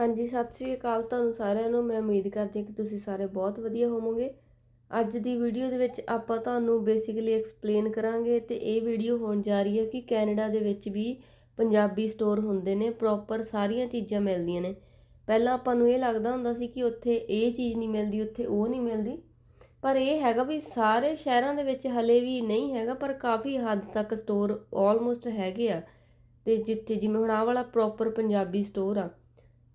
ਹਾਂਜੀ, ਸਤਿ ਸ੍ਰੀ ਅਕਾਲ ਤੁਹਾਨੂੰ ਸਾਰਿਆਂ ਨੂੰ। ਮੈਂ ਉਮੀਦ ਕਰਦੀ ਹਾਂ ਕਿ ਤੁਸੀਂ ਸਾਰੇ ਬਹੁਤ ਵਧੀਆ ਹੋਵੋਗੇ। ਅੱਜ ਦੀ ਵੀਡੀਓ ਦੇ ਵਿੱਚ ਆਪਾਂ ਤੁਹਾਨੂੰ ਬੇਸਿਕਲੀ ਐਕਸਪਲੇਨ ਕਰਾਂਗੇ ਤੇ ਇਹ ਵੀਡੀਓ ਹੋਣ ਜਾ ਰਹੀ ਹੈ ਕਿ ਕੈਨੇਡਾ ਦੇ ਵਿੱਚ ਵੀ ਪੰਜਾਬੀ ਸਟੋਰ ਹੁੰਦੇ ਨੇ ਪ੍ਰੋਪਰ ਸਾਰੀਆਂ ਚੀਜ਼ਾਂ ਮਿਲਦੀਆਂ ਨੇ। ਪਹਿਲਾਂ ਆਪਾਂ ਨੂੰ ਇਹ ਲੱਗਦਾ ਹੁੰਦਾ ਸੀ ਕਿ ਉੱਥੇ ਇਹ ਚੀਜ਼ ਨਹੀਂ ਮਿਲਦੀ, ਉੱਥੇ ਉਹ ਨਹੀਂ ਮਿਲਦੀ। ਪਰ ਇਹ ਹੈਗਾ ਵੀ ਸਾਰੇ ਸ਼ਹਿਰਾਂ ਦੇ ਵਿੱਚ ਹਲੇ ਵੀ ਨਹੀਂ ਹੈਗਾ, ਪਰ ਕਾਫੀ ਹੱਦ ਤੱਕ ਸਟੋਰ ਆਲਮੋਸਟ ਹੈਗੇ ਆ। ਤੇ ਜਿੱਥੇ ਜਿਵੇਂ ਹੁਣ ਆਹ ਵਾਲਾ ਪ੍ਰੋਪਰ ਪੰਜਾਬੀ ਸਟੋਰ ਆ।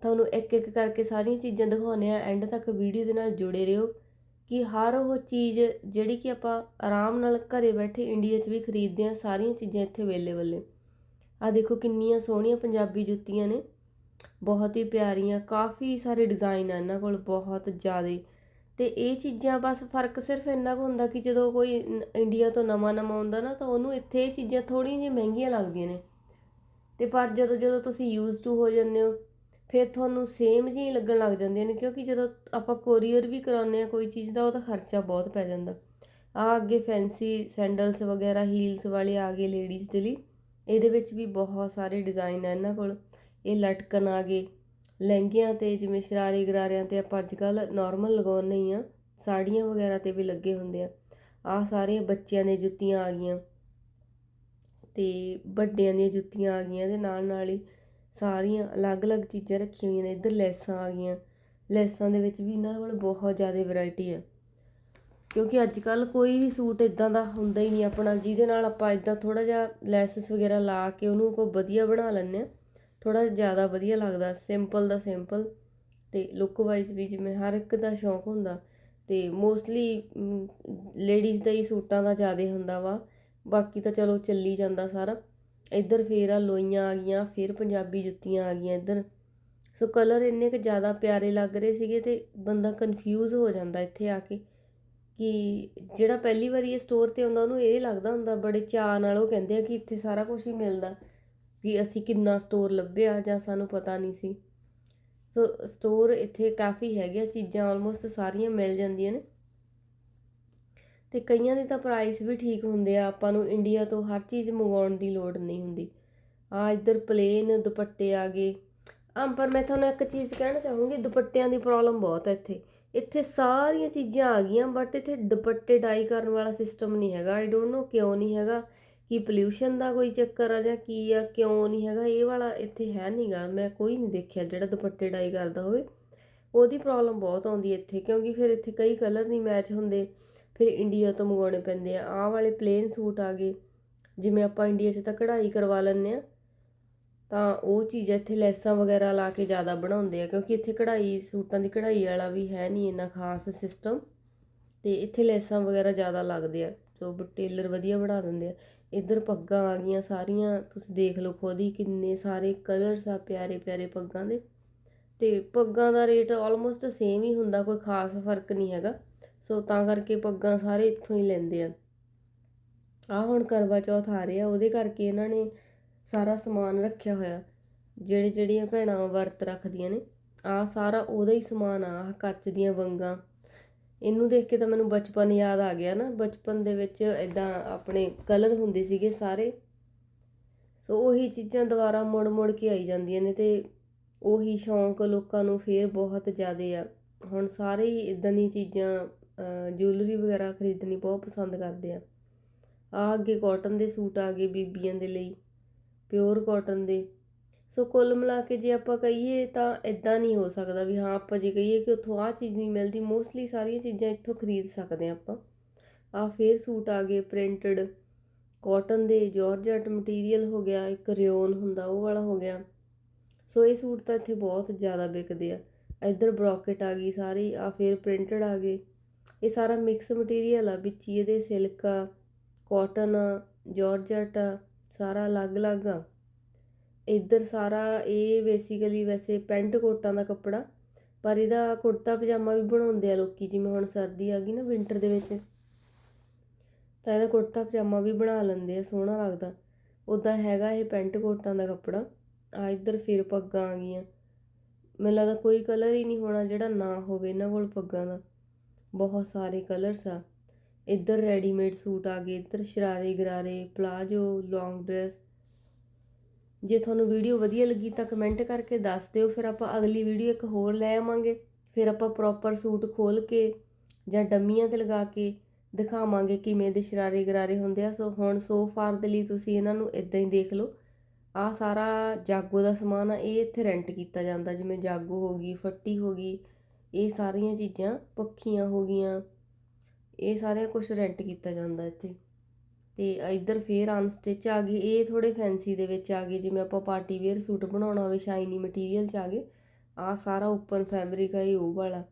ਤੁਹਾਨੂੰ ਇੱਕ ਇੱਕ ਕਰਕੇ ਸਾਰੀਆਂ ਚੀਜ਼ਾਂ ਦਿਖਾਉਂਦੇ ਆ ਐਂਡ ਤੱਕ ਵੀਡੀਓ ਦੇ ਨਾਲ ਜੁੜੇ ਰਹੋ ਕਿ ਹਰ ਉਹ ਚੀਜ਼ ਜਿਹੜੀ ਕਿ ਆਪਾਂ ਆਰਾਮ ਨਾਲ ਘਰੇ ਬੈਠੇ ਇੰਡੀਆ 'ਚ ਵੀ ਖਰੀਦਦੇ ਆ ਸਾਰੀਆਂ ਚੀਜ਼ਾਂ ਇੱਥੇ ਅਵੇਲੇਬਲ ਨੇ। ਆ ਦੇਖੋ ਕਿੰਨੀਆਂ ਸੋਹਣੀਆਂ ਪੰਜਾਬੀ ਜੁੱਤੀਆਂ ਨੇ, ਬਹੁਤ ਹੀ ਪਿਆਰੀਆਂ, ਕਾਫੀ ਸਾਰੇ ਡਿਜ਼ਾਈਨ ਆ ਇਹਨਾਂ ਕੋਲ, ਬਹੁਤ ਜ਼ਿਆਦੇ। ਤੇ ਇਹ ਚੀਜ਼ਾਂ ਬਸ ਫ਼ਰਕ ਸਿਰਫ ਇੰਨਾ ਕੁ ਹੁੰਦਾ ਕਿ ਜਦੋਂ ਕੋਈ ਇੰਡੀਆ ਤੋਂ ਨਵਾਂ ਨਵਾਂ ਆਉਂਦਾ ਨਾ, ਤਾਂ ਉਹਨੂੰ ਇੱਥੇ ਇਹ ਚੀਜ਼ਾਂ ਥੋੜ੍ਹੀਆਂ ਜਿਹੀਆਂ ਮਹਿੰਗੀਆਂ ਲੱਗਦੀਆਂ ਨੇ। ਤੇ ਪਰ ਜਦੋਂ ਜਦੋਂ ਤੁਸੀਂ ਯੂਜ਼ ਟੂ ਹੋ ਜਾਂਦੇ ਹੋ ਫਿਰ ਤੁਹਾਨੂੰ ਸੇਮ ਜਿਹੀਆਂ ਲੱਗਣ ਲੱਗ ਜਾਂਦੀਆਂ ਨੇ, ਕਿਉਂਕਿ ਜਦੋਂ ਆਪਾਂ ਕੋਰੀਅਰ ਵੀ ਕਰਾਉਂਦੇ ਆ ਕੋਈ ਚੀਜ਼ ਦਾ, ਉਹਦਾ ਖਰਚਾ ਬਹੁਤ ਪੈ ਜਾਂਦਾ। ਆ ਅੱਗੇ ਫੈਂਸੀ ਸੈਂਡਲਸ ਵਗੈਰਾ ਹੀਲਸ ਵਾਲੇ ਆ ਗਏ ਲੇਡੀਜ਼ ਦੇ ਲਈ। ਇਹਦੇ ਵਿੱਚ ਵੀ ਬਹੁਤ ਸਾਰੇ ਡਿਜ਼ਾਈਨ ਆ ਇਹਨਾਂ ਕੋਲ। ਇਹ ਲਟਕਣ ਆ ਗਏ। ਲਹਿੰਗਿਆਂ ਤੇ, ਜਿਵੇਂ ਸ਼ਰਾਰੇ ਗਰਾਰਿਆਂ ਤੇ ਆਪਾਂ ਅੱਜ ਕੱਲ ਨਾਰਮਲ ਲਗਾਉਂਦੇ ਹੀ ਆ ਸਾੜੀਆਂ ਵਗੈਰਾ ਤੇ ਵੀ ਲੱਗੇ ਹੁੰਦੇ ਆ। ਆ ਸਾਰੇ ਬੱਚਿਆਂ ਦੇ ਜੁੱਤੀਆਂ ਆ ਗਈਆਂ। ਤੇ ਵੱਡਿਆਂ ਦੀਆਂ ਜੁੱਤੀਆਂ ਆ ਗਈਆਂ ਦੇ ਨਾਲ ਨਾਲ ਹੀ ਸਾਰੀਆਂ ਅਲੱਗ-ਅਲੱਗ ਚੀਜ਼ਾਂ ਰੱਖੀਆਂ ਹੋਈਆਂ ਨੇ। ਇੱਧਰ ਲੈਸਾਂ ਆ ਗਈਆਂ। ਲੈਸਾਂ ਦੇ ਵਿੱਚ ਵੀ ਇਹਨਾਂ ਕੋਲ ਬਹੁਤ ਜ਼ਿਆਦਾ ਵੈਰਾਈਟੀ ਹੈ ਕਿਉਂਕਿ ਅੱਜ ਕੱਲ ਕੋਈ ਵੀ ਸੂਟ ਇਦਾਂ ਦਾ ਹੁੰਦਾ ਹੀ ਨਹੀਂ। ਆਪਣਾ ਜਿਹਦੇ ਨਾਲ ਆਪਾਂ ਇਦਾਂ ਥੋੜਾ ਜਿਹਾ ਲੈਸਸ ਵਗੈਰਾ ਲਾ ਕੇ ਉਹਨੂੰ ਕੋ ਵਧੀਆ ਬਣਾ ਲੈਂਦੇ ਆ ਥੋੜਾ ਜ਼ਿਆਦਾ ਵਧੀਆ ਲੱਗਦਾ। ਸਿੰਪਲ ਦਾ ਸਿੰਪਲ ਤੇ ਲੁੱਕ ਵਾਈਜ਼ ਵੀ ਜਿਵੇਂ ਹਰ ਇੱਕ ਦਾ ਸ਼ੌਂਕ ਹੁੰਦਾ। ਤੇ ਮੋਸਟਲੀ ਲੇਡੀਜ਼ ਦਾ ਹੀ ਸੂਟਾਂ ਦਾ ਜ਼ਿਆਦਾ ਹੁੰਦਾ ਵਾ। ਬਾਕੀ ਤਾਂ ਚਲੋ ਚੱਲੀ ਜਾਂਦਾ ਸਾਰਾ। ਇੱਧਰ ਫੇਰ ਆ ਲੋਈਆਂ ਆ ਗਈਆਂ, ਫਿਰ ਪੰਜਾਬੀ ਜੁੱਤੀਆਂ ਆ ਗਈਆਂ ਇੱਧਰ। ਸੋ ਕਲਰ ਇੰਨੇ ਕੁ ਜ਼ਿਆਦਾ ਪਿਆਰੇ ਲੱਗ ਰਹੇ ਸੀਗੇ ਤੇ ਬੰਦਾ ਕਨਫਿਊਜ਼ ਹੋ ਜਾਂਦਾ ਇੱਥੇ ਆ ਕੇ ਕਿ ਜਿਹੜਾ ਪਹਿਲੀ ਵਾਰੀ ਇਹ ਸਟੋਰ ਤੇ ਆਉਂਦਾ, ਉਹਨੂੰ ਇਹ ਲੱਗਦਾ ਹੁੰਦਾ, ਬੜੇ ਚਾਅ ਨਾਲ ਉਹ ਕਹਿੰਦੇ ਆ ਕਿ ਇੱਥੇ ਸਾਰਾ ਕੁਝ ਹੀ ਮਿਲਦਾ ਕਿ ਅਸੀਂ ਕਿੰਨਾ ਸਟੋਰ ਲੱਭਿਆ ਜਾਂ ਸਾਨੂੰ ਪਤਾ ਨਹੀਂ ਸੀ। ਸੋ ਸਟੋਰ ਇੱਥੇ ਕਾਫੀ ਹੈਗੇ ਚੀਜ਼ਾਂ ਆਲਮੋਸਟ ਸਾਰੀਆਂ ਮਿਲ ਜਾਂਦੀਆਂ ਨੇ। ਅਤੇ ਕਈਆਂ ਦੇ ਤਾਂ ਪ੍ਰਾਈਸ ਵੀ ਠੀਕ ਹੁੰਦੇ ਆ, ਆਪਾਂ ਨੂੰ ਇੰਡੀਆ ਤੋਂ ਹਰ ਚੀਜ਼ ਮੰਗਵਾਉਣ ਦੀ ਲੋੜ ਨਹੀਂ ਹੁੰਦੀ। ਆ ਇੱਧਰ ਪਲੇਨ ਦੁਪੱਟੇ ਆ ਗਏ। ਆ ਪਰ ਮੈਂ ਤੁਹਾਨੂੰ ਇੱਕ ਚੀਜ਼ ਕਹਿਣਾ ਚਾਹੂੰਗੀ, ਦੁਪੱਟਿਆਂ ਦੀ ਪ੍ਰੋਬਲਮ ਬਹੁਤ ਹੈ ਇੱਥੇ। ਇੱਥੇ ਸਾਰੀਆਂ ਚੀਜ਼ਾਂ ਆ ਗਈਆਂ ਬਟ ਇੱਥੇ ਦੁਪੱਟੇ ਡਾਈ ਕਰਨ ਵਾਲਾ ਸਿਸਟਮ ਨਹੀਂ ਹੈਗਾ। ਆਈ ਡੋਨਟ ਨੋ ਕਿਉਂ ਨਹੀਂ ਹੈਗਾ, ਕੀ ਪੋਲਿਊਸ਼ਨ ਦਾ ਕੋਈ ਚੱਕਰ ਆ ਜਾਂ ਕੀ ਆ, ਕਿਉਂ ਨਹੀਂ ਹੈਗਾ। ਇਹ ਵਾਲਾ ਇੱਥੇ ਹੈ ਨਹੀਂਗਾ ਮੈਂ ਕੋਈ ਨਹੀਂ ਦੇਖਿਆ ਜਿਹੜਾ ਦੁਪੱਟੇ ਡਾਈ ਕਰਦਾ ਹੋਵੇ। ਉਹਦੀ ਪ੍ਰੋਬਲਮ ਬਹੁਤ ਆਉਂਦੀ ਇੱਥੇ, ਕਿਉਂਕਿ ਫਿਰ ਇੱਥੇ ਕਈ ਕਲਰ ਨਹੀਂ ਮੈਚ ਹੁੰਦੇ। ਫਿਰ ਇੰਡੀਆ ਤੋਂ ਮੰਗਵਾਉਣੇ ਪੈਂਦੇ ਆ। ਆਹ ਵਾਲੇ ਪਲੇਨ ਸੂਟ ਆ ਗਏ। ਜਿਵੇਂ ਆਪਾਂ ਇੰਡੀਆ 'ਚ ਤਾਂ ਕਢਾਈ ਕਰਵਾ ਲੈਂਦੇ ਆ, ਤਾਂ ਉਹ ਚੀਜ਼ ਇੱਥੇ ਲੈਸਾਂ ਵਗੈਰਾ ਲਾ ਕੇ ਜ਼ਿਆਦਾ ਬਣਾਉਂਦੇ ਆ, ਕਿਉਂਕਿ ਇੱਥੇ ਕਢਾਈ, ਸੂਟਾਂ ਦੀ ਕਢਾਈ ਵਾਲਾ ਵੀ ਹੈ ਨਹੀਂ ਇੰਨਾ ਖਾਸ ਸਿਸਟਮ ਤੇ ਇੱਥੇ ਲੈਸਾਂ ਵਗੈਰਾ ਜ਼ਿਆਦਾ ਲੱਗਦੇ ਆ ਜੋ ਟੇਲਰ ਵਧੀਆ ਬਣਾ ਦਿੰਦੇ ਆ। ਇੱਧਰ ਪੱਗਾਂ ਆ ਗਈਆਂ ਸਾਰੀਆਂ, ਤੁਸੀਂ ਦੇਖ ਲਓ ਖੁਦ ਹੀ ਕਿੰਨੇ ਸਾਰੇ ਕਲਰਸ ਆ ਪਿਆਰੇ ਪਿਆਰੇ ਪੱਗਾਂ ਦੇ। ਤੇ ਪੱਗਾਂ ਦਾ ਰੇਟ ਆਲਮੋਸਟ ਸੇਮ ਹੀ ਹੁੰਦਾ, ਕੋਈ ਖਾਸ ਫ਼ਰਕ ਨਹੀਂ ਹੈਗਾ। ਸੋ ਤਾਂ ਕਰਕੇ ਪੱਗਾਂ ਸਾਰੇ ਇੱਥੋਂ ਹੀ ਲੈਂਦੇ ਆ। ਆ ਹੁਣ ਕਰਵਾ ਚੌਥ ਆ ਰਿਹਾ, ਉਹਦੇ ਕਰਕੇ ਇਹਨਾਂ ਨੇ ਸਾਰਾ ਸਮਾਨ ਰੱਖਿਆ ਹੋਇਆ। ਜਿਹੜੇ ਜਿਹੜੀਆਂ ਭੈਣਾਂ ਵਰਤ ਰੱਖਦੀਆਂ ਨੇ ਆ ਸਾਰਾ ਉਹਦਾ ਹੀ ਸਮਾਨ ਆ ਕੱਚ ਦੀਆਂ ਵੰਗਾਂ। ਇਹਨੂੰ ਦੇਖ ਕੇ ਤਾਂ ਮੈਨੂੰ ਬਚਪਨ ਯਾਦ ਆ ਗਿਆ ਨਾ, ਬਚਪਨ ਦੇ ਵਿੱਚ ਇਦਾਂ ਆਪਣੇ ਕਲਰ ਹੁੰਦੇ ਸੀਗੇ ਸਾਰੇ। ਸੋ ਉਹੀ ਚੀਜ਼ਾਂ ਦੁਬਾਰਾ ਮੁੜ ਮੁੜ ਕੇ ਆਈ ਜਾਂਦੀਆਂ ਨੇ ਤੇ ਉਹੀ ਸ਼ੌਂਕ ਲੋਕਾਂ ਨੂੰ ਫੇਰ ਬਹੁਤ ਜ਼ਿਆਦੇ ਆ। ਹੁਣ ਸਾਰੇ ਹੀ ਇਦਾਂ ਦੀਆਂ ਚੀਜ਼ਾਂ ਜੁਐਲਰੀ ਵਗੈਰਾ ਖਰੀਦਣੀ ਬਹੁਤ ਪਸੰਦ ਕਰਦੇ ਆ। ਆ ਅੱਗੇ ਕਾਟਨ ਦੇ ਸੂਟ ਆ ਗਏ ਬੀਬੀਆਂ ਦੇ ਲਈ ਪਿਓਰ ਕਾਟਨ ਦੇ। ਸੋ ਕੁੱਲ ਮਿਲਾ ਕੇ ਜੇ ਆਪਾਂ ਕਹੀਏ ਤਾਂ ਇਦਾਂ ਨਹੀਂ ਹੋ ਸਕਦਾ ਵੀ ਹਾਂ ਆਪਾਂ ਜੇ ਕਹੀਏ ਕਿ ਉੱਥੋਂ ਆ ਚੀਜ਼ ਨਹੀਂ ਮਿਲਦੀ ਮੋਸਟਲੀ ਸਾਰੀਆਂ ਚੀਜ਼ਾਂ ਇੱਥੋਂ ਖਰੀਦ ਸਕਦੇ ਆ ਆਪਾਂ। ਆ ਫੇਰ ਸੂਟ ਆ ਗਏ ਪ੍ਰਿੰਟਡ ਕਾਟਨ ਦੇ ਜਾਰਜਟ ਮਟੀਰੀਅਲ ਹੋ ਗਿਆ, ਇੱਕ ਰਿਓਨ ਹੁੰਦਾ ਉਹ ਵਾਲਾ ਹੋ ਗਿਆ। ਸੋ ਇਹ ਸੂਟ ਤਾਂ ਇੱਥੇ ਬਹੁਤ ਜ਼ਿਆਦਾ ਵਿਕਦੇ ਆ। ਇੱਧਰ ਬ੍ਰੋਕਟ ਆ ਗਈ ਸਾਰੀ, ਆ ਫੇਰ ਪ੍ਰਿੰਟਡ ਆ ਗਏ। ਇਹ ਸਾਰਾ ਮਿਕਸ ਮਟੀਰੀਅਲ ਆ, ਵਿੱਚ ਹੀ ਇਹਦੇ ਸਿਲਕ ਆ ਕਾਟਨ ਜਾਰਜਟ ਸਾਰਾ ਅਲੱਗ-ਅਲੱਗ ਆ। ਇੱਧਰ ਸਾਰਾ ਇਹ ਬੇਸਿਕਲੀ ਵੈਸੇ ਪੈਂਟ ਕੋਟਾਂ ਦਾ ਕੱਪੜਾ, ਪਰ ਇਹਦਾ ਕੁੜਤਾ ਪਜਾਮਾ ਵੀ ਬਣਾਉਂਦੇ ਆ ਲੋਕੀ, ਜਿਵੇਂ ਹੁਣ ਸਰਦੀ ਆ ਗਈ ਨਾ ਵਿంటర్ ਦੇ ਵਿੱਚ। ਤਾਂ ਇਹਦਾ ਕੁੜਤਾ ਪਜਾਮਾ ਵੀ ਬਣਾ ਲੈਂਦੇ ਆ, ਸੋਹਣਾ ਲੱਗਦਾ। ਉਦਾਂ ਹੈਗਾ ਇਹ ਪੈਂਟ ਕੋਟਾਂ ਦਾ ਕੱਪੜਾ। ਆ ਇੱਧਰ ਫਿਰ ਪੱਗਾਂ ਆ ਗਈਆਂ। ਮੈਨੂੰ ਲੱਗਦਾ ਕੋਈ ਕਲਰ ਹੀ ਨਹੀਂ ਹੋਣਾ ਜਿਹੜਾ ਨਾ ਹੋਵੇ ਇਹਨਾਂ ਕੋਲ ਪੱਗਾਂ ਦਾ। ਬਹੁਤ ਸਾਰੇ ਕਲਰਸ ਆ। ਇੱਧਰ ਰੈਡੀਮੇਡ ਸੂਟ ਆ ਗਏ, ਇੱਧਰ ਸ਼ਰਾਰੇ ਗਰਾਰੇ ਪਲਾਜੋ ਲੌਂਗ ਡਰੈਸ ਜੇ ਤੁਹਾਨੂੰ ਵੀਡੀਓ ਵਧੀਆ ਲੱਗੀ ਤਾਂ ਕਮੈਂਟ ਕਰਕੇ ਦੱਸ ਦਿਓ, ਫਿਰ ਆਪਾਂ ਅਗਲੀ ਵੀਡੀਓ ਇੱਕ ਹੋਰ ਲੈ ਆਵਾਂਗੇ। ਫਿਰ ਆਪਾਂ ਪ੍ਰੋਪਰ ਸੂਟ ਖੋਲ ਕੇ ਜਾਂ ਡੰਮੀਆਂ ਤੇ ਲਗਾ ਕੇ ਦਿਖਾਵਾਂਗੇ ਕਿਵੇਂ ਦੇ ਸ਼ਰਾਰੇ ਗਰਾਰੇ ਹੁੰਦੇ ਆ। ਸੋ ਹੁਣ ਸੋ ਫਾਰ ਦੇ ਲਈ ਤੁਸੀਂ ਇਹਨਾਂ ਨੂੰ ਇਦਾਂ ਹੀ ਦੇਖ ਲਓ। ਆ ਸਾਰਾ ਜਾਗੋ ਦਾ ਸਮਾਨ ਆ, ਇਹ ਇੱਥੇ ਰੈਂਟ ਕੀਤਾ ਜਾਂਦਾ। ਜਿਵੇਂ ਜਾਗੋ ਹੋ ਗਈ, ਫੱਟੀ ਹੋ ਗਈ ਇਹ ਸਾਰੀਆਂ ਚੀਜ਼ਾਂ ਪੱਖੀਆਂ ਹੋ ਗਈਆਂ। ਇਹ ਸਾਰਿਆਂ ਕੁਝ ਰੈਂਟ ਕੀਤਾ ਜਾਂਦਾ ਇੱਥੇ। ਤੇ ਇੱਧਰ ਫੇਰ ਅਨਸਟਿਚ ਆ ਗਈ। ਇਹ ਥੋੜੇ ਫੈਂਸੀ ਦੇ ਵਿੱਚ ਆ ਗਏ ਜਿਵੇਂ ਆਪਾਂ ਪਾਰਟੀ ਵੇਅਰ ਸੂਟ ਬਣਾਉਣਾ ਹੋਵੇ ਸ਼ਾਈਨੀ ਮਟੀਰੀਅਲ ਚ ਆ ਗਏ। ਆ ਸਾਰਾ ਓਪਨ ਫੈਬਰਿਕ ਆ, ਇਹ ਉਹ ਵਾਲਾ।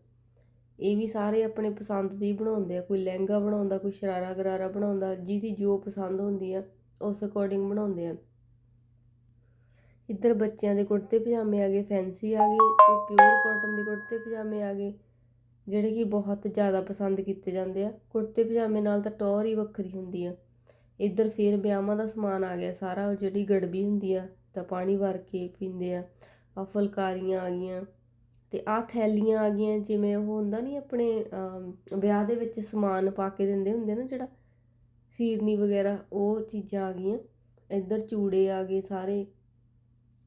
ਇਹ ਵੀ ਸਾਰੇ ਆਪਣੇ ਪਸੰਦ ਦੀ ਬਣਾਉਂਦੇ ਆ। ਕੋਈ ਲਹਿੰਗਾ ਬਣਾਉਂਦਾ, ਕੋਈ ਸ਼ਰਾਰਾ ਗਰਾਰਾ ਬਣਾਉਂਦਾ। ਜਿਹਦੀ ਜੋ ਪਸੰਦ ਹੁੰਦੀ ਆ, ਉਸ ਅਕੋਰਡਿੰਗ ਬਣਾਉਂਦੇ ਆ। ਇੱਧਰ ਬੱਚਿਆਂ ਦੇ ਕੁੜਤੇ ਪਜਾਮੇ ਆ ਗਏ, ਫੈਂਸੀ ਆ ਗਏ ਤੇ ਪਿਓਰ ਕਾਟਨ ਦੇ ਕੁੜਤੇ ਪਜਾਮੇ ਆ ਗਏ, ਜਿਹੜੇ ਕਿ ਬਹੁਤ ਜ਼ਿਆਦਾ ਪਸੰਦ ਕੀਤੇ ਜਾਂਦੇ ਆ। ਕੁੜਤੇ ਪਜਾਮੇ ਨਾਲ ਤਾਂ ਟੌਰ ਹੀ ਵੱਖਰੀ ਹੁੰਦੀ ਆ। ਇੱਧਰ ਫੇਰ ਵਿਆਹਾਂ ਦਾ ਸਮਾਨ ਆ ਗਿਆ ਸਾਰਾ, ਉਹ ਜਿਹੜੀ ਗੜਬੀ ਹੁੰਦੀ ਆ, ਤਾਂ ਪਾਣੀ ਭਰ ਕੇ ਪੀਂਦੇ ਆ। ਆ ਫੁਲਕਾਰੀਆਂ ਆ ਗਈਆਂ ਤੇ ਆ ਥੈਲੀਆਂ ਆ ਗਈਆਂ, ਜਿਵੇਂ ਉਹ ਹੁੰਦਾ ਨਹੀਂ ਆਪਣੇ ਵਿਆਹ ਦੇ ਵਿੱਚ ਸਮਾਨ ਪਾ ਕੇ ਦਿੰਦੇ ਹੁੰਦੇ ਨਾ ਜਿਹੜਾ, ਸੀਰਨੀ ਵਗੈਰਾ, ਉਹ ਚੀਜ਼ਾਂ ਆ ਗਈਆਂ। ਇੱਧਰ ਚੂੜੇ ਆ ਗਏ ਸਾਰੇ।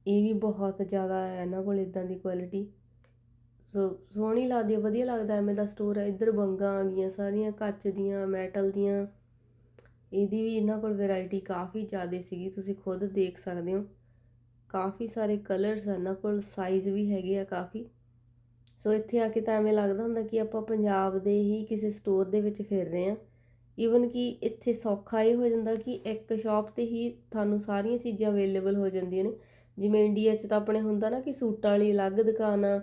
ਇਹ ਵੀ ਬਹੁਤ ਜ਼ਿਆਦਾ ਹੈ ਇਹਨਾਂ ਕੋਲ ਇੱਦਾਂ ਦੀ ਕੁਆਲਿਟੀ ਸੋ ਸੋਹਣੀ ਲੱਗਦੀ ਹੈ ਵਧੀਆ ਲੱਗਦਾ ਐਵੇਂ ਦਾ ਸਟੋਰ ਹੈ ਇੱਧਰ ਬੰਗਾ ਆ ਗਈਆਂ ਸਾਰੀਆਂ, ਕੱਚ ਦੀਆਂ ਮੈਟਲ ਦੀਆਂ। ਇਹਦੀ ਵੀ ਇਹਨਾਂ ਕੋਲ ਵੈਰਾਈਟੀ ਕਾਫੀ ਜ਼ਿਆਦਾ ਸੀਗੀ, ਤੁਸੀਂ ਖੁਦ ਦੇਖ ਸਕਦੇ ਹੋ। ਕਾਫੀ ਸਾਰੇ ਕਲਰਸ ਇਹਨਾਂ ਕੋਲ ਸਾਈਜ਼ ਵੀ ਹੈਗੇ ਆ ਕਾਫੀ। ਸੋ ਇੱਥੇ ਆ ਕੇ ਤਾਂ ਐਵੇਂ ਲੱਗਦਾ ਹੁੰਦਾ ਕਿ ਆਪਾਂ ਪੰਜਾਬ ਦੇ ਹੀ ਕਿਸੇ ਸਟੋਰ ਦੇ ਵਿੱਚ ਫਿਰ ਰਹੇ ਹਾਂ ਈਵਨ ਕਿ ਇੱਥੇ ਸੌਖਾ ਇਹ ਹੋ ਜਾਂਦਾ ਕਿ ਇੱਕ ਸ਼ਾਪ ਤੇ ਹੀ ਤੁਹਾਨੂੰ ਸਾਰੀਆਂ ਚੀਜ਼ਾਂ ਅਵੇਲੇਬਲ ਹੋ ਜਾਂਦੀਆਂ ਨੇ। ਜਿਵੇਂ ਇੰਡੀਆ 'ਚ ਤਾਂ ਆਪਣੇ ਹੁੰਦਾ ਨਾ ਕਿ ਸੂਟਾਂ ਵਾਲੀ ਅਲੱਗ ਦੁਕਾਨ ਆ,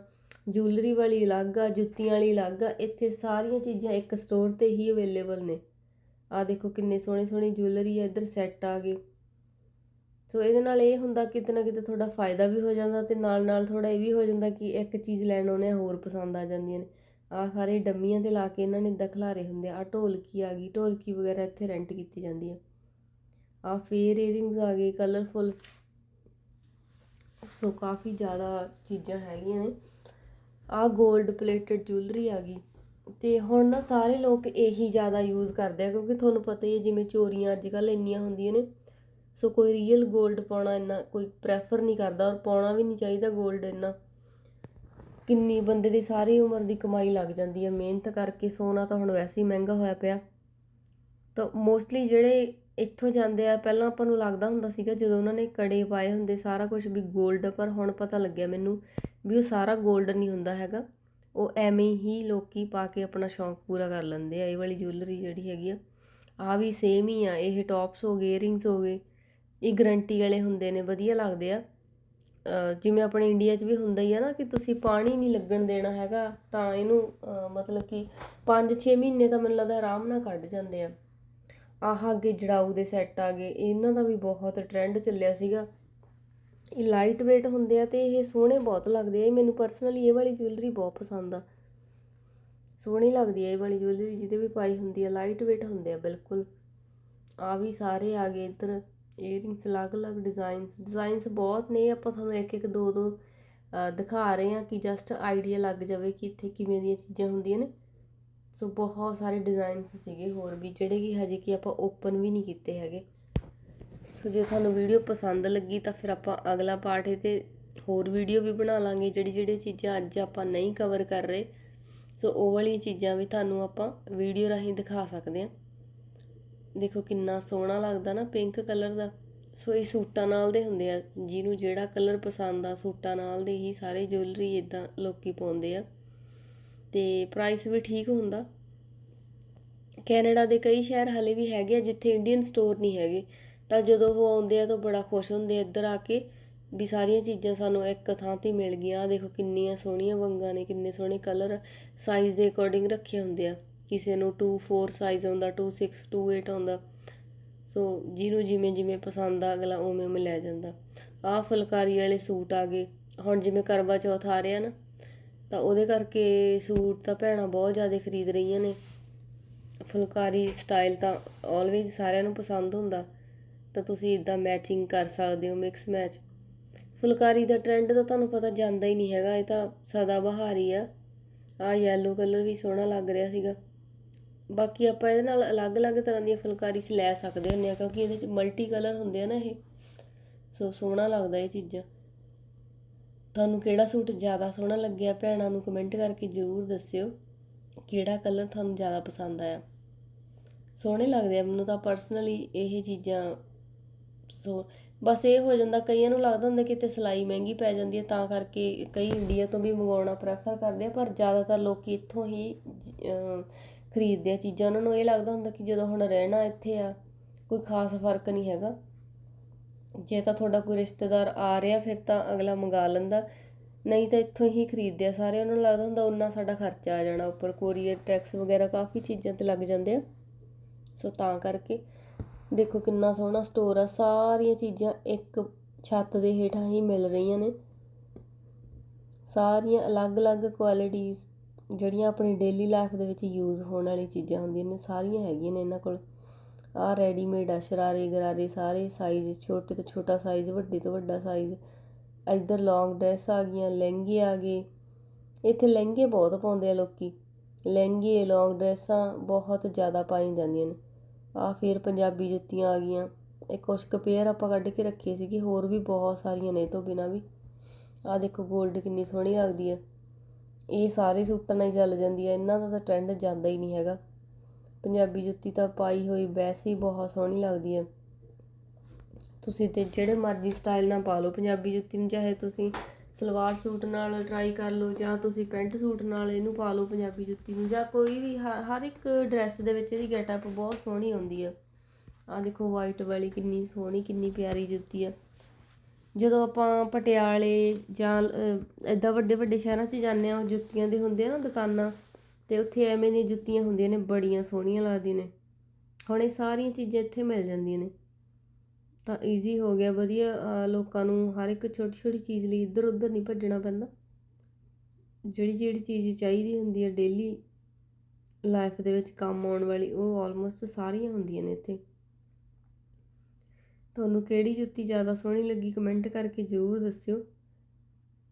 ਜੁਐਲਰੀ ਵਾਲੀ ਅਲੱਗ ਆ, ਜੁੱਤੀਆਂ ਵਾਲੀ ਅਲੱਗ ਆ, ਇੱਥੇ ਸਾਰੀਆਂ ਚੀਜ਼ਾਂ ਇੱਕ ਸਟੋਰ ਤੇ ਹੀ ਅਵੇਲੇਬਲ ਨੇ। ਆ ਦੇਖੋ ਕਿੰਨੇ ਸੋਹਣੇ ਸੋਹਣੀ ਜੁਐਲਰੀ ਆ, ਇੱਧਰ ਸੈੱਟ ਆ ਗਏ। ਸੋ ਇਹਦੇ ਨਾਲ ਇਹ ਹੁੰਦਾ ਕਿਤੇ ਨਾ ਕਿਤੇ ਤੁਹਾਡਾ ਫਾਇਦਾ ਵੀ ਹੋ ਜਾਂਦਾ ਤੇ ਨਾਲ ਨਾਲ ਥੋੜਾ ਇਹ ਵੀ ਹੋ ਜਾਂਦਾ ਕਿ ਇੱਕ ਚੀਜ਼ ਲੈਣ ਆਉਨੇ ਹੋਰ ਪਸੰਦ ਆ ਜਾਂਦੀਆਂ ਨੇ। ਆ ਸਾਰੇ ਡੰਮੀਆਂ ਤੇ ਲਾ ਕੇ ਇਹਨਾਂ ਨੇ ਦਖਲਾਰੇ ਹੁੰਦੇ ਆ ਢੋਲਕੀ ਆ ਗਈ, ਢੋਲਕੀ ਵਗੈਰਾ ਇੱਥੇ ਰੈਂਟ ਕੀਤੀ ਜਾਂਦੀ ਆ। ਆ ਫੇਰ ਏਅਰਿੰਗਸ ਆ ਗਏ ਕਲਰਫੁੱਲ ਸੋ ਕਾਫੀ ਜ਼ਿਆਦਾ ਚੀਜ਼ਾਂ ਹੈਗੀਆਂ ਨੇ। ਆ ਗੋਲਡ ਪਲੇਟਡ ਜੁਐਲਰੀ ਆ ਗਈ। ਤੇ ਹੁਣ ਨਾ ਸਾਰੇ ਲੋਕ ਇਹੀ ਜ਼ਿਆਦਾ ਯੂਜ਼ ਕਰਦੇ ਆ, ਕਿਉਂਕਿ ਤੁਹਾਨੂੰ ਪਤਾ ਹੀ ਹੈ ਜਿਵੇਂ ਚੋਰੀਆਂ ਅੱਜ ਕੱਲ ਇੰਨੀਆਂ ਹੁੰਦੀਆਂ ਨੇ। ਸੋ ਕੋਈ ਰੀਅਲ ਗੋਲਡ ਪਾਉਣਾ ਇੰਨਾ, ਕੋਈ ਪ੍ਰੈਫਰ ਨਹੀਂ ਕਰਦਾ ਔਰ ਪਾਉਣਾ ਵੀ ਨਹੀਂ ਚਾਹੀਦਾ ਗੋਲਡ ਇੰਨਾ। ਕਿੰਨੀ ਬੰਦੇ ਦੀ ਸਾਰੀ ਉਮਰ ਦੀ ਕਮਾਈ ਲੱਗ ਜਾਂਦੀ ਹੈ ਮਿਹਨਤ ਕਰਕੇ ਸੋਨਾ ਤਾਂ ਹੁਣ ਵੈਸੇ ਹੀ ਮਹਿੰਗਾ ਹੋਇਆ ਪਿਆ। ਤਾਂ ਮੋਸਟਲੀ ਜਿਹੜੇ ਇੱਥੋਂ ਜਾਂਦੇ ਆ, ਪਹਿਲਾਂ ਆਪਾਂ ਨੂੰ ਲੱਗਦਾ ਹੁੰਦਾ ਸੀਗਾ ਜਦੋਂ ਉਹਨਾਂ ਨੇ ਕੜੇ ਪਾਏ ਹੁੰਦੇ ਸਾਰਾ ਕੁਝ ਵੀ 골ਡ ਪਰ ਹੁਣ ਪਤਾ ਲੱਗਿਆ ਮੈਨੂੰ ਵੀ ਉਹ ਸਾਰਾ 골ਡ ਨਹੀਂ ਹੁੰਦਾ ਹੈਗਾ। ਉਹ ਐਵੇਂ ਹੀ ਲੋਕੀ ਪਾ ਕੇ ਆਪਣਾ ਸ਼ੌਂਕ ਪੂਰਾ ਕਰ ਲੈਂਦੇ ਆ, ਇਹ ਵਾਲੀ ਜੁਐਲਰੀ ਜਿਹੜੀ ਹੈਗੀ ਆ। ਆ ਵੀ ਸੇਮ ਹੀ ਆ, ਇਹ ਟੌਪਸ ਹੋ ਗਏ ਇਅਰਿੰਗਸ ਹੋ ਗਏ, ਇਹ ਗਰੰਟੀ ਵਾਲੇ ਹੁੰਦੇ ਨੇ, ਵਧੀਆ ਲੱਗਦੇ ਆ। ਜਿਵੇਂ ਆਪਣੇ ਇੰਡੀਆ 'ਚ ਵੀ ਹੁੰਦਾ ਹੀ ਆ ਨਾ ਕਿ ਤੁਸੀਂ ਪਾਣੀ ਨਹੀਂ ਲੱਗਣ ਦੇਣਾ ਹੈਗਾ, ਤਾਂ ਇਹਨੂੰ ਮਤਲਬ ਕਿ 5-6 ਮਹੀਨੇ ਤਾਂ ਮੈਨੂੰ ਲੱਗਦਾ ਆਰਾਮ ਨਾਲ ਕੱਢ ਜਾਂਦੇ ਆ। ਆਹ ਅੱਗੇ ਜੜਾਊ ਦੇ ਸੈੱਟ ਆ ਗਏ, ਇਹਨਾਂ ਦਾ ਵੀ ਬਹੁਤ ਟ੍ਰੈਂਡ ਚੱਲਿਆ ਸੀਗਾ। ਇਹ ਲਾਈਟ weight ਹੁੰਦੇ ਆ ਤੇ ਇਹ ਸੋਹਣੇ ਬਹੁਤ ਲੱਗਦੇ ਆ। ਮੈਨੂੰ ਪਰਸਨਲੀ ਇਹ ਵਾਲੀ ਜੁਐਲਰੀ ਬਹੁਤ ਪਸੰਦ ਆ। ਸੋਹਣੀ ਲੱਗਦੀ ਹੈ ਇਹ ਵਾਲੀ ਜੁਐਲਰੀ ਜਿਹਦੇ ਵੀ ਪਾਈ ਹੁੰਦੀ ਆ ਲਾਈਟ weight ਹੁੰਦੇ ਆ ਬਿਲਕੁਲ। ਆ ਵੀ ਸਾਰੇ ਆ ਗਏ ਇੱਧਰ ਏਅਰਿੰਗਸ ਅਲੱਗ-ਅਲੱਗ ਡਿਜ਼ਾਈਨਸ ਡਿਜ਼ਾਈਨਸ ਬਹੁਤ ਨੇ। ਆਪਾਂ ਤੁਹਾਨੂੰ ਇੱਕ ਇੱਕ ਦੋ ਦੋ ਦਿਖਾ ਰਹੇ ਹਾਂ ਕਿ ਜਸਟ ਆਈਡੀਆ ਲੱਗ ਜਾਵੇ ਕਿ ਇੱਥੇ ਕਿਵੇਂ ਦੀਆਂ ਚੀਜ਼ਾਂ ਹੁੰਦੀਆਂ ਨੇ। ਸੋ ਬਹੁਤ ਸਾਰੇ ਡਿਜ਼ਾਈਨਸ ਸੀਗੇ ਹੋਰ ਵੀ, ਜਿਹੜੇ ਕਿ ਹਜੇ ਕਿ ਆਪਾਂ ਓਪਨ ਵੀ ਨਹੀਂ ਕੀਤੇ ਹੈਗੇ। ਸੋ ਜੇ ਤੁਹਾਨੂੰ ਵੀਡੀਓ ਪਸੰਦ ਲੱਗੀ ਤਾਂ ਫਿਰ ਆਪਾਂ ਅਗਲਾ ਪਾਰਟ ਇਹ ਤੇ ਹੋਰ ਵੀਡੀਓ ਵੀ ਬਣਾ ਲਾਂਗੇ, ਜਿਹੜੀ ਜਿਹੜੀ ਚੀਜ਼ਾਂ ਅੱਜ ਆਪਾਂ ਨਹੀਂ ਕਵਰ ਕਰ ਰਹੇ। ਸੋ ਉਹ ਵਾਲੀਆਂ ਚੀਜ਼ਾਂ ਵੀ ਤੁਹਾਨੂੰ ਆਪਾਂ ਵੀਡੀਓ ਰਾਹੀਂ ਦਿਖਾ ਸਕਦੇ ਹਾਂ। ਦੇਖੋ ਕਿੰਨਾ ਸੋਹਣਾ ਲੱਗਦਾ ਨਾ ਪਿੰਕ ਕਲਰ ਦਾ। ਸੋ ਇਹ ਸੂਟਾਂ ਨਾਲ ਦੇ ਹੁੰਦੇ ਆ, ਜਿਹਨੂੰ ਜਿਹੜਾ ਕਲਰ ਪਸੰਦ ਆ, ਸੂਟਾਂ ਨਾਲ ਦੇ ਹੀ ਸਾਰੇ ਜੁਐਲਰੀ ਇਦਾਂ ਲੋਕੀ ਪਾਉਂਦੇ ਆ। ਤੇ ਪ੍ਰਾਈਸ ਵੀ ਠੀਕ ਹੁੰਦਾ। ਕੈਨੇਡਾ ਦੇ ਕਈ ਸ਼ਹਿਰ ਹਲੇ ਵੀ ਹੈਗੇ ਆ ਜਿੱਥੇ ਇੰਡੀਅਨ ਸਟੋਰ ਨਹੀਂ ਹੈਗੇ। ਤਾਂ ਜਦੋਂ ਉਹ ਆਉਂਦੇ ਆ ਤਾਂ ਬੜਾ ਖੁਸ਼ ਹੁੰਦੇ ਆ ਇੱਧਰ ਆ ਕੇ ਵੀ ਸਾਰੀਆਂ ਚੀਜ਼ਾਂ ਸਾਨੂੰ ਇੱਕ ਥਾਂ ਤੇ ਮਿਲ ਗਈਆਂ। ਆ ਦੇਖੋ ਕਿੰਨੀਆਂ ਸੋਹਣੀਆਂ ਵੰਗਾਂ ਨੇ, ਕਿੰਨੇ ਸੋਹਣੇ ਕਲਰ ਸਾਈਜ਼ ਦੇ ਅਕੋਰਡਿੰਗ ਰੱਖੇ ਹੁੰਦੇ ਆ। ਕਿਸੇ ਨੂੰ 2 4 ਸਾਈਜ਼ ਆਉਂਦਾ 2 6 2 8 ਆਉਂਦਾ। ਸੋ ਜਿਹਨੂੰ ਜਿਵੇਂ ਜਿਵੇਂ ਪਸੰਦ ਆ, ਅਗਲਾ ਉਵੇਂ ਉਵੇਂ ਲੈ ਜਾਂਦਾ। ਆਹ ਫੁਲਕਾਰੀ ਵਾਲੇ ਸੂਟ ਆ ਗਏ। ਹੁਣ ਜਿਵੇਂ ਕਰਵਾ ਚੌਥ ਆ ਰਿਹਾ ਨਾ ਤਾਂ ਉਹਦੇ ਕਰਕੇ ਸੂਟ ਤਾਂ ਭੈਣਾਂ ਬਹੁਤ ਜ਼ਿਆਦਾ ਖਰੀਦ ਰਹੀਆਂ ਨੇ। ਫੁਲਕਾਰੀ ਸਟਾਈਲ ਤਾਂ ਆਲਵੇਜ਼ ਸਾਰਿਆਂ ਨੂੰ ਪਸੰਦ ਹੁੰਦਾ। ਤਾਂ ਤੁਸੀਂ ਇਦਾਂ ਮੈਚਿੰਗ ਕਰ ਸਕਦੇ ਹੋ ਮਿਕਸ ਮੈਚ ਫੁਲਕਾਰੀ ਦਾ ਟ੍ਰੈਂਡ ਤਾਂ ਤੁਹਾਨੂੰ ਪਤਾ ਜਾਂਦਾ ਹੀ ਨਹੀਂ ਹੈਗਾ, ਇਹ ਤਾਂ ਸਦਾ ਬਹਾਰ ਹੀ ਆ। ਆ ਯੈਲੋ ਕਲਰ ਵੀ ਸੋਹਣਾ ਲੱਗ ਰਿਹਾ ਸੀਗਾ। ਬਾਕੀ ਆਪਾਂ ਇਹਦੇ ਨਾਲ ਅਲੱਗ-ਅਲੱਗ ਤਰ੍ਹਾਂ ਦੀਆਂ ਫੁਲਕਾਰੀ ਲੈ ਸਕਦੇ ਹੁੰਦੇ ਆ, ਕਿਉਂਕਿ ਇਹਦੇ ਵਿੱਚ ਮਲਟੀ ਕਲਰ ਹੁੰਦੇ ਆ ਨਾ ਇਹ। ਸੋ ਸੋਹਣਾ ਲੱਗਦਾ ਇਹ ਚੀਜ਼ਾਂ। ਤੁਹਾਨੂੰ ਕਿਹੜਾ ਸੂਟ ਜ਼ਿਆਦਾ ਸੋਹਣਾ ਲੱਗਿਆ ਭੈਣਾਂ ਨੂੰ ਕਮੈਂਟ ਕਰਕੇ ਜ਼ਰੂਰ ਦੱਸਿਓ, ਕਿਹੜਾ ਕਲਰ ਤੁਹਾਨੂੰ ਜ਼ਿਆਦਾ ਪਸੰਦ ਆਇਆ? ਸੋਹਣੇ ਲੱਗਦੇ ਆ, ਮੈਨੂੰ ਤਾਂ ਪਰਸਨਲੀ ਇਹ ਚੀਜ਼ਾਂ ਸੋ, ਬਸ ਇਹ ਹੋ ਜਾਂਦਾ, ਕਈਆਂ ਨੂੰ ਲੱਗਦਾ ਹੁੰਦਾ ਕਿ ਤੇ ਸਿਲਾਈ ਮਹਿੰਗੀ ਪੈ ਜਾਂਦੀ ਹੈ, ਤਾਂ ਕਰਕੇ ਕਈ ਇੰਡੀਆ ਤੋਂ ਵੀ ਮੰਗਵਾਉਣਾ ਪ੍ਰੈਫਰ ਕਰਦੇ ਆ, ਪਰ ਜ਼ਿਆਦਾਤਰ ਲੋਕੀ ਇੱਥੋਂ ਹੀ ਖਰੀਦਦੇ ਆ ਚੀਜ਼ਾਂ। ਉਹਨਾਂ ਨੂੰ ਇਹ ਲੱਗਦਾ ਹੁੰਦਾ ਕਿ ਜਦੋਂ ਹੁਣ ਰਹਿਣਾ ਇੱਥੇ ਆ, ਕੋਈ ਖਾਸ ਫ਼ਰਕ ਨਹੀਂ ਹੈਗਾ। ਜੇ ਤਾਂ ਤੁਹਾਡਾ ਕੋਈ ਰਿਸ਼ਤੇਦਾਰ ਆ ਰਿਹਾ, ਫਿਰ ਤਾਂ ਅਗਲਾ ਮੰਗਾ ਲੈਂਦਾ। ਨਹੀਂ ਤਾਂ ਇੱਥੋਂ ਹੀ ਖਰੀਦਦੇ ਆ ਸਾਰੇ ਉਹਨਾਂ ਨੂੰ ਲੱਗਦਾ ਹੁੰਦਾ ਉਨਾ ਸਾਡਾ ਖਰਚਾ ਆ ਜਾਣਾ ਉੱਪਰ, ਕੋਰੀਅਰ, ਟੈਕਸ ਵਗੈਰਾ ਕਾਫੀ ਚੀਜ਼ਾਂ ਤੇ ਲੱਗ ਜਾਂਦੇ ਆ। ਸੋ ਤਾਂ ਕਰਕੇ ਦੇਖੋ ਕਿੰਨਾ ਸੋਹਣਾ ਸਟੋਰ ਆ, ਸਾਰੀਆਂ ਚੀਜ਼ਾਂ ਇੱਕ ਛੱਤ ਦੇ ਹੇਠਾਂ ਹੀ ਮਿਲ ਰਹੀਆਂ ਨੇ। ਸਾਰੀਆਂ ਅਲੱਗ-ਅਲੱਗ ਕੁਆਲਿਟੀਆਂ ਜਿਹੜੀਆਂ ਆਪਣੀ ਡੇਲੀ ਲਾਈਫ ਦੇ ਵਿੱਚ ਯੂਜ਼ ਹੋਣ ਵਾਲੀ ਚੀਜ਼ਾਂ ਹੁੰਦੀਆਂ ਨੇ, ਸਾਰੀਆਂ ਹੈਗੀਆਂ ਨੇ ਇਹਨਾਂ ਕੋਲ। ਆਹ ਰੈਡੀਮੇਡ ਆ, ਸ਼ਰਾਰੇ ਗਰਾਰੇ ਸਾਰੇ ਸਾਈਜ਼ ਛੋਟੇ ਤੋਂ ਛੋਟਾ ਸਾਈਜ਼ ਵੱਡੇ ਤੋਂ ਵੱਡਾ ਸਾਈਜ਼ ਇੱਧਰ ਲੌਂਗ ਡਰੈਸ ਆ ਗਈਆਂ, ਲਹਿੰਗੇ ਆ ਗਏ। ਇੱਥੇ ਲਹਿੰਗੇ ਬਹੁਤ ਪਾਉਂਦੇ ਆ ਲੋਕੀ। ਲਹਿੰਗੇ ਲੌਂਗ ਡਰੈਸਾਂ ਬਹੁਤ ਜ਼ਿਆਦਾ ਪਾਈਆਂ ਜਾਂਦੀਆਂ ਨੇ। ਆ ਫਿਰ ਪੰਜਾਬੀ ਜੁੱਤੀਆਂ ਆ ਗਈਆਂ। ਇਹ ਕੁਛ ਕੁ ਪੇਅਰ ਆਪਾਂ ਕੱਢ ਕੇ ਰੱਖੇ ਸੀਗੇ, ਹੋਰ ਵੀ ਬਹੁਤ ਸਾਰੀਆਂ ਨੇ ਇਹ ਤੋਂ ਬਿਨਾ ਵੀ। ਆ ਦੇਖੋ 골ਡ ਕਿੰਨੀ ਸੋਹਣੀ ਲੱਗਦੀ ਆ। ਇਹ ਸਾਰੇ ਸੂਟਾਂ ਨਾਲ ਹੀ ਚੱਲ ਜਾਂਦੀ ਆ, ਇਹਨਾਂ ਦਾ ਤਾਂ ਟ੍ਰੈਂਡ ਜਾਂਦਾ ਹੀ ਨਹੀਂ ਹੈਗਾ। ਪੰਜਾਬੀ ਜੁੱਤੀ ਤਾਂ ਪਾਈ ਹੋਈ ਵੈਸੇ ਹੀ ਬਹੁਤ ਸੋਹਣੀ ਲੱਗਦੀ ਹੈ। ਤੁਸੀਂ ਤੇ ਜਿਹੜੇ ਮਰਜ਼ੀ ਸਟਾਈਲ ਨਾਲ ਪਾ ਲਓ, ਪੰਜਾਬੀ ਜੁੱਤੀ ਨੂੰ ਚਾਹੇ ਤੁਸੀਂ ਸਲਵਾਰ ਸੂਟ ਨਾਲ ਟਰਾਈ ਕਰ ਲਓ ਜਾਂ ਤੁਸੀਂ ਪੈਂਟ ਸੂਟ ਨਾਲ ਇਹਨੂੰ ਪਾ ਲਓ ਪੰਜਾਬੀ ਜੁੱਤੀ ਨੂੰ ਜਾਂ ਕੋਈ ਵੀ ਹਰ ਹਰ ਇੱਕ ਡਰੈਸ ਦੇ ਵਿੱਚ ਇਹਦੀ ਗੈਟਅਪ ਬਹੁਤ ਸੋਹਣੀ ਆਉਂਦੀ ਹੈ। ਆ ਦੇਖੋ ਵਾਈਟ ਵਾਲੀ ਕਿੰਨੀ ਸੋਹਣੀ, ਕਿੰਨੀ ਪਿਆਰੀ ਜੁੱਤੀ ਆ ਜਦੋਂ ਆਪਾਂ ਪਟਿਆਲੇ ਜਾਂ ਇਦਾਂ ਵੱਡੇ ਵੱਡੇ ਸ਼ਹਿਰਾਂ 'ਚ ਜਾਂਦੇ ਆ ਜੁੱਤੀਆਂ ਦੇ ਹੁੰਦੇ ਆ ਨਾ ਦੁਕਾਨਾਂ ਤੇ ਉੱਥੇ ਐਵੇਂ ਦੀਆਂ ਜੁੱਤੀਆਂ ਹੁੰਦੀਆਂ ਨੇ, ਬੜੀਆਂ ਸੋਹਣੀਆਂ ਲੱਗਦੀਆਂ ਨੇ। ਹੁਣ ਇਹ ਸਾਰੀਆਂ ਚੀਜ਼ਾਂ ਇੱਥੇ ਮਿਲ ਜਾਂਦੀਆਂ ਨੇ। ਤਾਂ ਈਜ਼ੀ ਹੋ ਗਿਆ, ਵਧੀਆ ਲੋਕਾਂ ਨੂੰ ਹਰ ਇੱਕ ਛੋਟੀ ਛੋਟੀ ਚੀਜ਼ ਲਈ ਇੱਧਰ ਉੱਧਰ ਨਹੀਂ ਭੱਜਣਾ ਪੈਂਦਾ। ਜਿਹੜੀ ਜਿਹੜੀ ਚੀਜ਼ ਚਾਹੀਦੀ ਹੁੰਦੀ ਹੈ ਡੇਲੀ ਲਾਈਫ ਦੇ ਵਿੱਚ ਕੰਮ ਆਉਣ ਵਾਲੀ, ਉਹ ਆਲਮੋਸਟ ਸਾਰੀਆਂ ਹੁੰਦੀਆਂ ਨੇ ਇੱਥੇ। ਤੁਹਾਨੂੰ ਕਿਹੜੀ ਜੁੱਤੀ ਜ਼ਿਆਦਾ ਸੋਹਣੀ ਲੱਗੀ ਕਮੈਂਟ ਕਰਕੇ ਜ਼ਰੂਰ ਦੱਸਿਓ।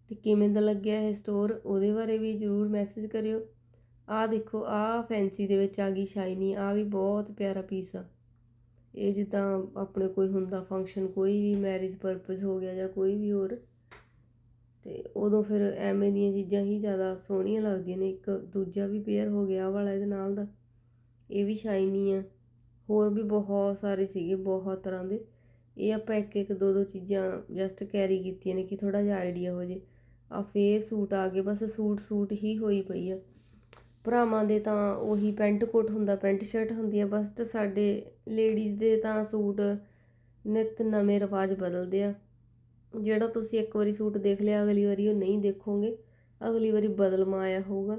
ਤੇ ਕਿਵੇਂ ਦਾ ਲੱਗਿਆ ਇਹ ਸਟੋਰ ਉਹਦੇ ਬਾਰੇ ਵੀ ਜ਼ਰੂਰ ਮੈਸੇਜ ਕਰਿਓ। ਆਹ ਦੇਖੋ ਆਹ ਫੈਂਸੀ ਦੇ ਵਿੱਚ ਆ ਗਈ ਸ਼ਾਈਨੀ ਆ ਵੀ ਬਹੁਤ ਪਿਆਰਾ ਪੀਸ ਆ। ਇਹ ਜਿੱਦਾਂ ਆਪਣੇ ਕੋਈ ਹੁੰਦਾ ਫੰਕਸ਼ਨ ਕੋਈ ਵੀ ਮੈਰਿਜ ਪਰਪਸ ਹੋ ਗਿਆ ਜਾਂ ਕੋਈ ਵੀ ਹੋਰ, ਤੇ ਉਦੋਂ ਫਿਰ ਐਵੇਂ ਦੀਆਂ ਚੀਜ਼ਾਂ ਹੀ ਜ਼ਿਆਦਾ ਸੋਹਣੀਆਂ ਲੱਗਦੀਆਂ ਨੇ। ਇੱਕ ਦੂਜਾ ਵੀ ਪੇਅਰ ਹੋ ਗਿਆ ਆਹ ਵਾਲਾ ਇਹਦੇ ਨਾਲ ਦਾ। ਇਹ ਵੀ ਸ਼ਾਈਨੀ ਆ। ਹੋਰ ਵੀ ਬਹੁਤ ਸਾਰੇ ਸੀਗੇ ਬਹੁਤ ਤਰ੍ਹਾਂ ਦੇ। ਇਹ ਆਪਾਂ ਇੱਕ ਇੱਕ ਦੋ ਦੋ ਚੀਜ਼ਾਂ ਜਸਟ ਕੈਰੀ ਕੀਤੀਆਂ ਨੇ ਕਿ ਥੋੜਾ ਜਿਹਾ ਆਈਡੀਆ ਹੋ ਜੇ। ਆ ਫੇਰ ਸੂਟ ਆ ਗਏ, ਬਸ ਸੂਟ ਸੂਟ ਹੀ ਹੋਈ ਪਈ ਆ। ਭਰਾਵਾਂ ਦੇ ਤਾਂ ਉਹੀ ਪੈਂਟ ਕੋਟ ਹੁੰਦਾ, ਪੈਂਟ ਸ਼ਰਟ ਹੁੰਦੀ ਆ, ਬਸ ਸਾਡੇ ਲੇਡੀਜ਼ ਦੇ ਤਾਂ ਸੂਟ ਨਿੱਤ ਨਵੇਂ ਰਿਵਾਜ ਬਦਲਦੇ ਆ। ਜਿਹੜਾ ਤੁਸੀਂ ਇੱਕ ਵਾਰੀ ਸੂਟ ਦੇਖ ਲਿਆ, ਅਗਲੀ ਵਾਰੀ ਉਹ ਨਹੀਂ ਦੇਖੋਗੇ, ਅਗਲੀ ਵਾਰੀ ਬਦਲਮਾ ਆਇਆ ਹੋਊਗਾ।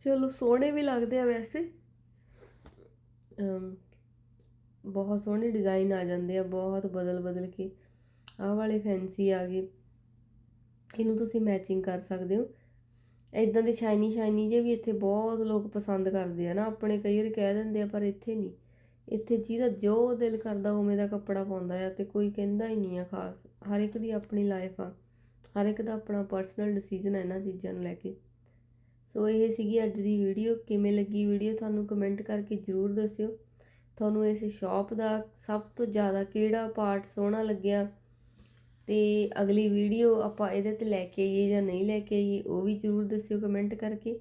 ਚਲੋ, ਸੋਹਣੇ ਵੀ ਲੱਗਦੇ ਆ ਵੈਸੇ। ਬਹੁਤ ਸੋਹਣੇ ਡਿਜ਼ਾਈਨ ਆ ਜਾਂਦੇ ਆ, ਬਹੁਤ ਬਦਲ ਬਦਲ ਕੇ। ਆਹ ਵਾਲੇ ਫੈਂਸੀ ਆ ਗਏ। ਇਹਨੂੰ ਤੁਸੀਂ ਮੈਚਿੰਗ ਕਰ ਸਕਦੇ ਹੋ। ਇਦਾਂ ਦੇ ਸ਼ਾਈਨੀ ਸ਼ਾਈਨੀ ਜੇ ਵੀ ਇੱਥੇ ਬਹੁਤ ਲੋਕ ਪਸੰਦ ਕਰਦੇ ਆ ਨਾ, ਆਪਣੇ ਕਈ ਵਾਰ ਕਹਿ ਦਿੰਦੇ ਆ, ਪਰ ਇੱਥੇ ਨਹੀਂ। ਇੱਥੇ ਜਿਹਦਾ ਜੋ ਦਿਲ ਕਰਦਾ ਉਵੇਂ ਦਾ ਕੱਪੜਾ ਪਾਉਂਦਾ ਆ ਤੇ ਕੋਈ ਕਹਿੰਦਾ ਹੀ ਨਹੀਂ ਆ ਖਾਸ। ਹਰ ਇੱਕ ਦੀ ਆਪਣੀ ਲਾਈਫ ਆ। ਹਰ ਇੱਕ ਦਾ ਆਪਣਾ ਪਰਸਨਲ ਡਿਸੀਜਨ ਹੈ ਇਹਨਾਂ ਚੀਜ਼ਾਂ ਨੂੰ ਲੈ ਕੇ। ਸੋ ਇਹ ਸੀਗੀ ਅੱਜ ਦੀ ਵੀਡੀਓ ਕਿਵੇਂ ਲੱਗੀ ਵੀਡੀਓ ਤੁਹਾਨੂੰ ਕਮੈਂਟ ਕਰਕੇ ਜ਼ਰੂਰ ਦੱਸਿਓ। ਤੁਹਾਨੂੰ ਇਸ ਸ਼ਾਪ ਦਾ ਸਭ ਤੋਂ ਜ਼ਿਆਦਾ ਕਿਹੜਾ ਪਾਰਟ ਸੋਹਣਾ ਲੱਗਿਆ? ਅਤੇ ਅਗਲੀ ਵੀਡੀਓ ਆਪਾਂ ਇਹਦੇ ਤੇ ਲੈ ਕੇ ਆਈਏ ਜਾਂ ਨਹੀਂ ਲੈ ਕੇ ਆਈਏ, ਉਹ ਵੀ ਜ਼ਰੂਰ ਦੱਸਿਓ ਕਮੈਂਟ ਕਰਕੇ।